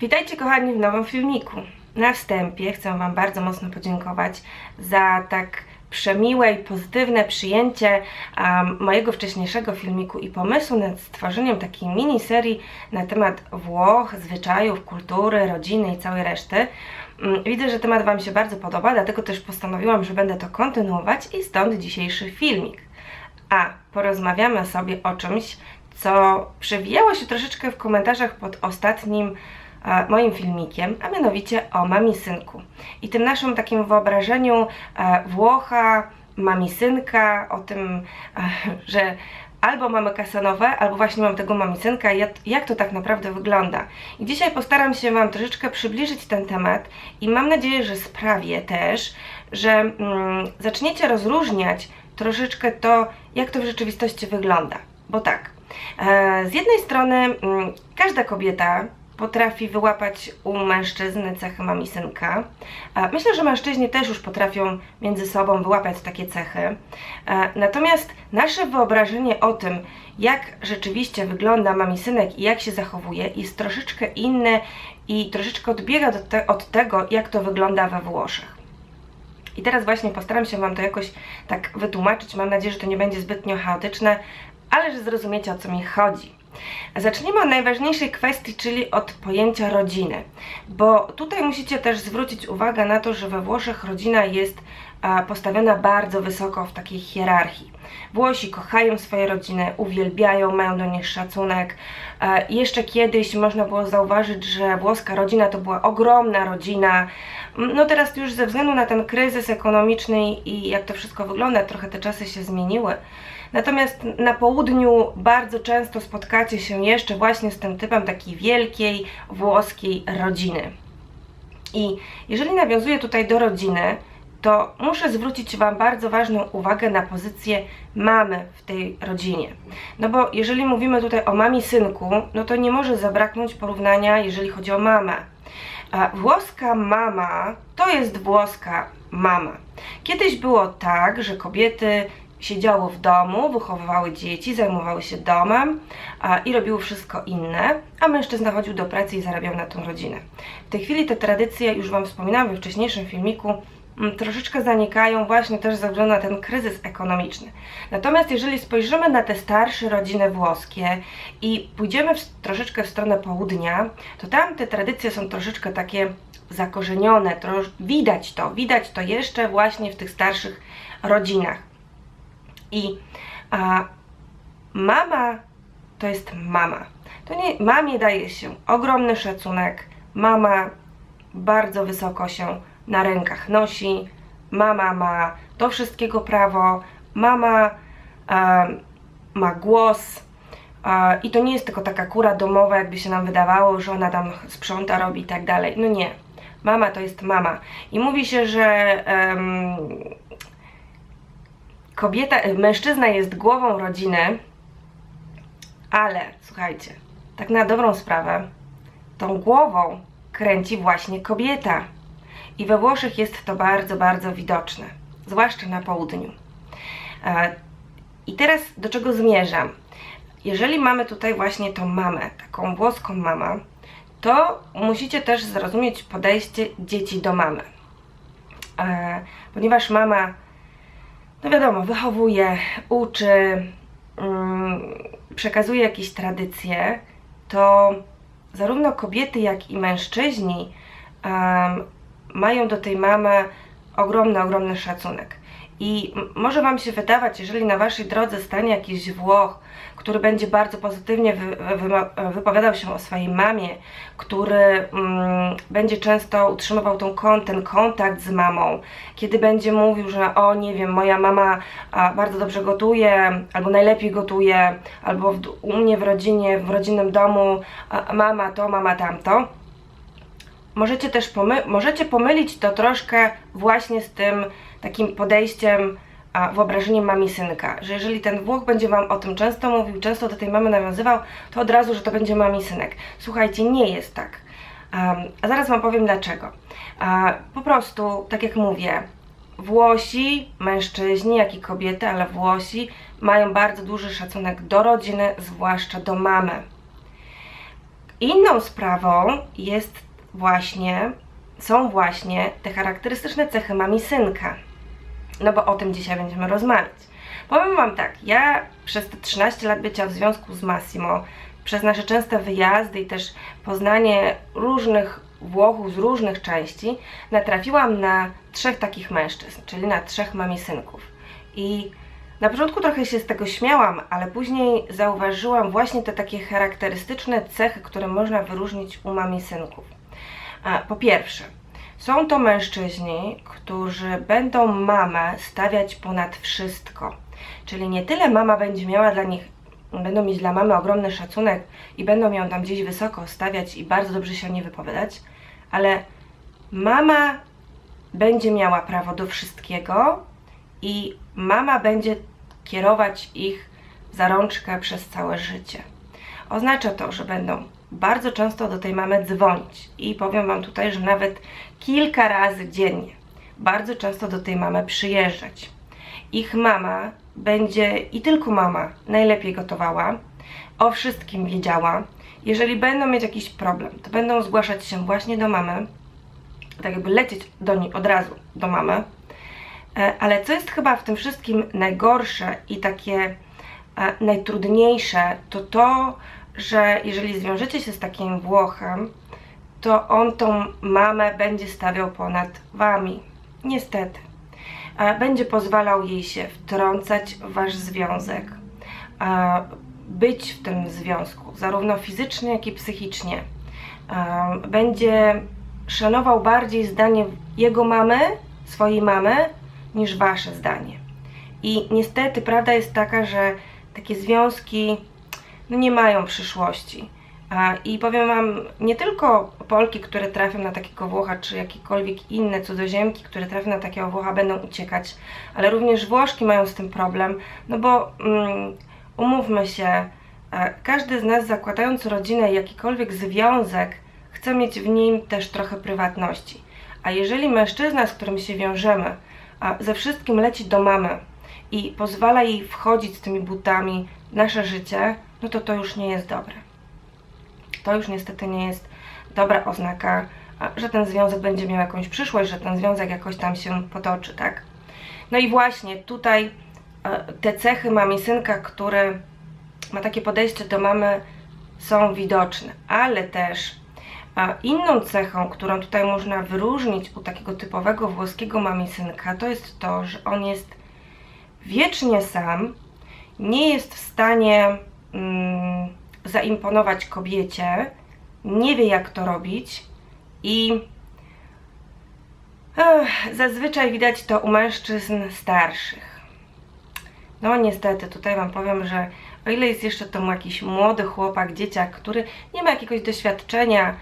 Witajcie kochani w nowym filmiku. Na wstępie chcę Wam bardzo mocno podziękować za tak przemiłe i pozytywne przyjęcie um, mojego wcześniejszego filmiku i pomysłu nad stworzeniem takiej miniserii na temat Włoch, zwyczajów, kultury, rodziny i całej reszty. Mm, Widzę, że temat Wam się bardzo podoba, dlatego też postanowiłam, że będę to kontynuować i stąd dzisiejszy filmik. A porozmawiamy sobie o czymś, co przewijało się troszeczkę w komentarzach pod ostatnim moim filmikiem, a mianowicie o mami synku. I tym naszym takim wyobrażeniu Włocha, mami synka, o tym, że albo mamy Casanowę, albo właśnie mam tego mamicynka, jak to tak naprawdę wygląda. I dzisiaj postaram się Wam troszeczkę przybliżyć ten temat i mam nadzieję, że sprawię też, że mm, zaczniecie rozróżniać troszeczkę to, jak to w rzeczywistości wygląda. Bo tak, e, z jednej strony mm, każda kobieta potrafi wyłapać u mężczyzny cechy mamicynka. E, Myślę, że mężczyźni też już potrafią między sobą wyłapać takie cechy. E, Natomiast nasze wyobrażenie o tym, jak rzeczywiście wygląda mamisynek i jak się zachowuje, jest troszeczkę inne i troszeczkę odbiega od tego, jak to wygląda we Włoszech. I teraz właśnie postaram się Wam to jakoś tak wytłumaczyć. Mam nadzieję, że to nie będzie zbytnio chaotyczne, ale że zrozumiecie o co mi chodzi. Zacznijmy od najważniejszej kwestii, czyli od pojęcia rodziny, bo tutaj musicie też zwrócić uwagę na to, że we Włoszech rodzina jest postawiona bardzo wysoko w takiej hierarchii. Włosi kochają swoje rodziny, uwielbiają, mają do nich szacunek. E, Jeszcze kiedyś można było zauważyć, że włoska rodzina to była ogromna rodzina. No teraz już ze względu na ten kryzys ekonomiczny i jak to wszystko wygląda, trochę te czasy się zmieniły. Natomiast na południu bardzo często spotkacie się jeszcze właśnie z tym typem takiej wielkiej włoskiej rodziny. I jeżeli nawiązuję tutaj do rodziny, to muszę zwrócić Wam bardzo ważną uwagę na pozycję mamy w tej rodzinie. No bo jeżeli mówimy tutaj o mami synku, no to nie może zabraknąć porównania, jeżeli chodzi o mamę. Włoska mama to jest włoska mama. Kiedyś było tak, że kobiety siedziały w domu, wychowywały dzieci, zajmowały się domem a, i robiły wszystko inne, a mężczyzna chodził do pracy i zarabiał na tą rodzinę. W tej chwili te tradycje, już Wam wspominałam we wcześniejszym filmiku, troszeczkę zanikają właśnie też ze względu na ten kryzys ekonomiczny. Natomiast jeżeli spojrzymy na te starsze rodziny włoskie i pójdziemy w, troszeczkę w stronę południa, to tam te tradycje są troszeczkę takie zakorzenione, trosz, widać to, widać to jeszcze właśnie w tych starszych rodzinach. I a, mama to jest mama. To nie, mamie daje się ogromny szacunek. Mama bardzo wysoko się na rękach nosi. Mama ma do wszystkiego prawo. Mama e, ma głos. E, I to nie jest tylko taka kura domowa, jakby się nam wydawało, że ona tam sprząta, robi i tak dalej. No nie. Mama to jest mama. I mówi się, że kobieta, mężczyzna jest głową rodziny, ale słuchajcie, tak na dobrą sprawę, tą głową kręci właśnie kobieta. I we Włoszech jest to bardzo, bardzo widoczne, zwłaszcza na południu. E, I teraz do czego zmierzam? Jeżeli mamy tutaj właśnie tą mamę, taką włoską mamę, to musicie też zrozumieć podejście dzieci do mamy. E, Ponieważ mama no wiadomo, wychowuje, uczy, mm, przekazuje jakieś tradycje, to zarówno kobiety, jak i mężczyźni mają do tej mamy ogromny, ogromny szacunek. I może Wam się wydawać, jeżeli na Waszej drodze stanie jakiś Włoch, który będzie bardzo pozytywnie wy, wy, wypowiadał się o swojej mamie, który mm, będzie często utrzymywał tą ten kontakt z mamą, kiedy będzie mówił, że o nie wiem, moja mama a, bardzo dobrze gotuje, albo najlepiej gotuje, albo w, u mnie w rodzinie, w rodzinnym domu a, mama to, mama tamto. Możecie też pomy- możecie pomylić to troszkę właśnie z tym takim podejściem, a, wyobrażeniem mami synka, że jeżeli ten Włoch będzie Wam o tym często mówił, często do tej mamy nawiązywał, to od razu, że to będzie mami synek. Słuchajcie, nie jest tak. Um, a zaraz Wam powiem dlaczego. A, po prostu, tak jak mówię, Włosi, mężczyźni, jak i kobiety, ale Włosi mają bardzo duży szacunek do rodziny, zwłaszcza do mamy. Inną sprawą jest właśnie, są właśnie te charakterystyczne cechy mami synka. No bo o tym dzisiaj będziemy rozmawiać. Powiem Wam tak, ja przez te 13 lat bycia w związku z Massimo, przez nasze częste wyjazdy i też poznanie różnych Włochów z różnych części, natrafiłam na trzech takich mężczyzn, czyli na trzech mami synków. I na początku trochę się z tego śmiałam, ale później zauważyłam właśnie te takie charakterystyczne cechy, które można wyróżnić u mami synków. Po pierwsze, są to mężczyźni, którzy będą mamę stawiać ponad wszystko. Czyli nie tyle mama będzie miała dla nich, będą mieć dla mamy ogromny szacunek i będą ją tam gdzieś wysoko stawiać i bardzo dobrze się o niej wypowiadać, ale mama będzie miała prawo do wszystkiego i mama będzie kierować ich za rączkę przez całe życie. Oznacza to, że będą bardzo często do tej mamy dzwonić i powiem Wam tutaj, że nawet kilka razy dziennie bardzo często do tej mamy przyjeżdżać. Ich mama będzie i tylko mama najlepiej gotowała, o wszystkim wiedziała. Jeżeli będą mieć jakiś problem, to będą zgłaszać się właśnie do mamy, tak jakby lecieć do niej od razu do mamy. E, ale co jest chyba w tym wszystkim najgorsze i takie e, najtrudniejsze, to to, że jeżeli zwiążecie się z takim Włochem, to on tą mamę będzie stawiał ponad wami. Niestety. Będzie pozwalał jej się wtrącać w wasz związek, być w tym związku, zarówno fizycznie, jak i psychicznie. Będzie szanował bardziej zdanie jego mamy, swojej mamy, niż wasze zdanie. I niestety prawda jest taka, że takie związki no nie mają przyszłości. I powiem Wam, nie tylko Polki, które trafią na takiego Włocha, czy jakiekolwiek inne cudzoziemki, które trafią na takiego Włocha, będą uciekać, ale również Włoszki mają z tym problem, no bo um, umówmy się, każdy z nas zakładając rodzinę, jakikolwiek związek, chce mieć w nim też trochę prywatności. A jeżeli mężczyzna, z którym się wiążemy, ze wszystkim leci do mamy i pozwala jej wchodzić z tymi butami w nasze życie, no to to już nie jest dobre. To już niestety nie jest dobra oznaka, że ten związek będzie miał jakąś przyszłość, że ten związek jakoś tam się potoczy, tak? No i właśnie tutaj te cechy mamy synka, który ma takie podejście do mamy, są widoczne, ale też inną cechą, którą tutaj można wyróżnić u takiego typowego włoskiego mamisynka, to jest to, że on jest wiecznie sam, nie jest w stanie mm, zaimponować kobiecie, nie wie jak to robić i ech, zazwyczaj widać to u mężczyzn starszych. No niestety, tutaj Wam powiem, że o ile jest jeszcze to jakiś młody chłopak, dzieciak, który nie ma jakiegoś doświadczenia,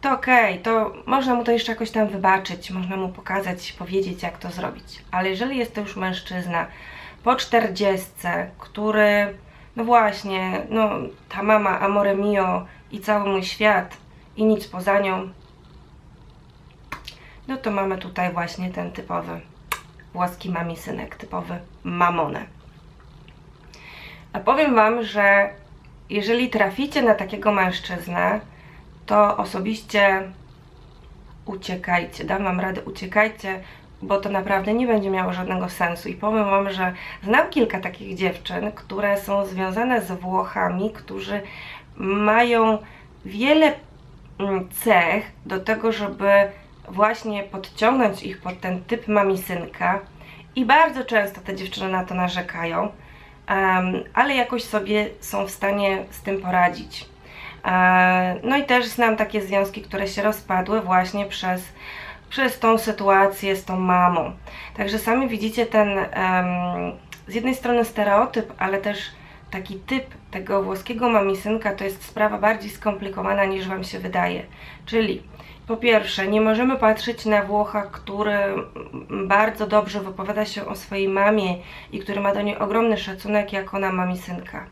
to okej, okay, to można mu to jeszcze jakoś tam wybaczyć, można mu pokazać, powiedzieć jak to zrobić. Ale jeżeli jest to już mężczyzna po czterdziestce, który no właśnie, no ta mama Amore Mio i cały mój świat i nic poza nią, no to mamy tutaj właśnie ten typowy włoski mami synek, typowy mamone. A powiem Wam, że jeżeli traficie na takiego mężczyznę, to osobiście uciekajcie, dam Wam radę, uciekajcie, bo to naprawdę nie będzie miało żadnego sensu. I powiem Wam, że znam kilka takich dziewczyn, które są związane z Włochami, którzy mają wiele mm, cech do tego, żeby właśnie podciągnąć ich pod ten typ mamisynka i bardzo często te dziewczyny na to narzekają, ale jakoś sobie są w stanie z tym poradzić. Um, no i też znam takie związki, które się rozpadły właśnie przez przez tą sytuację z tą mamą. Także sami widzicie ten um, z jednej strony stereotyp, ale też taki typ tego włoskiego mamisynka to jest sprawa bardziej skomplikowana niż Wam się wydaje. Czyli po pierwsze, nie możemy patrzeć na Włocha, który bardzo dobrze wypowiada się o swojej mamie i który ma do niej ogromny szacunek jako na mamisynka.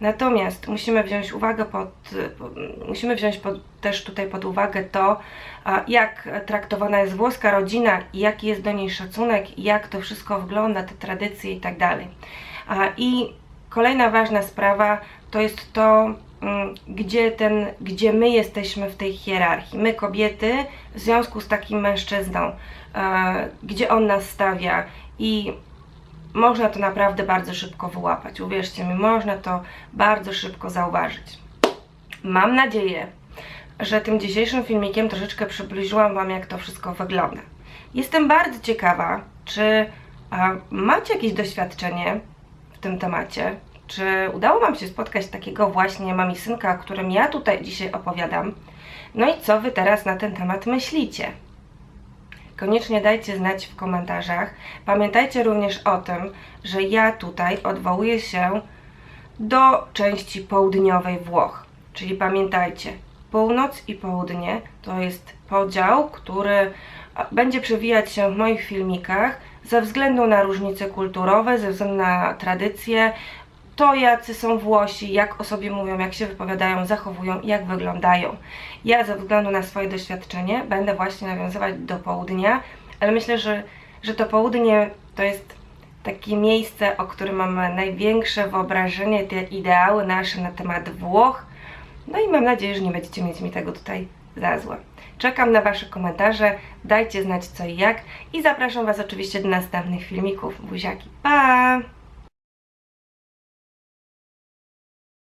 Natomiast musimy wziąć uwagę pod, musimy wziąć pod, też tutaj pod uwagę to, jak traktowana jest włoska rodzina jaki jest do niej szacunek, jak to wszystko wygląda, te tradycje i tak. I kolejna ważna sprawa to jest to, mm, gdzie, ten, gdzie my jesteśmy w tej hierarchii. My, kobiety, w związku z takim mężczyzną, e, gdzie on nas stawia i można to naprawdę bardzo szybko wyłapać. Uwierzcie mi, można to bardzo szybko zauważyć. Mam nadzieję, że tym dzisiejszym filmikiem troszeczkę przybliżyłam Wam, jak to wszystko wygląda. Jestem bardzo ciekawa, czy macie jakieś doświadczenie w tym temacie? Czy udało Wam się spotkać takiego właśnie mamisynka, o którym ja tutaj dzisiaj opowiadam? No i co Wy teraz na ten temat myślicie? Koniecznie dajcie znać w komentarzach. Pamiętajcie również o tym, że ja tutaj odwołuję się do części południowej Włoch. Czyli pamiętajcie, północ i południe to jest podział, który będzie przewijać się w moich filmikach ze względu na różnice kulturowe, ze względu na tradycje, to jacy są Włosi, jak o sobie mówią, jak się wypowiadają, zachowują, jak wyglądają. Ja ze względu na swoje doświadczenie będę właśnie nawiązywać do południa, ale myślę, że, że to południe to jest takie miejsce, o którym mamy największe wyobrażenie, te ideały nasze na temat Włoch. No i mam nadzieję, że nie będziecie mieć mi tego tutaj za złe. Czekam na Wasze komentarze, dajcie znać co i jak i zapraszam Was oczywiście do następnych filmików. Buziaki, pa!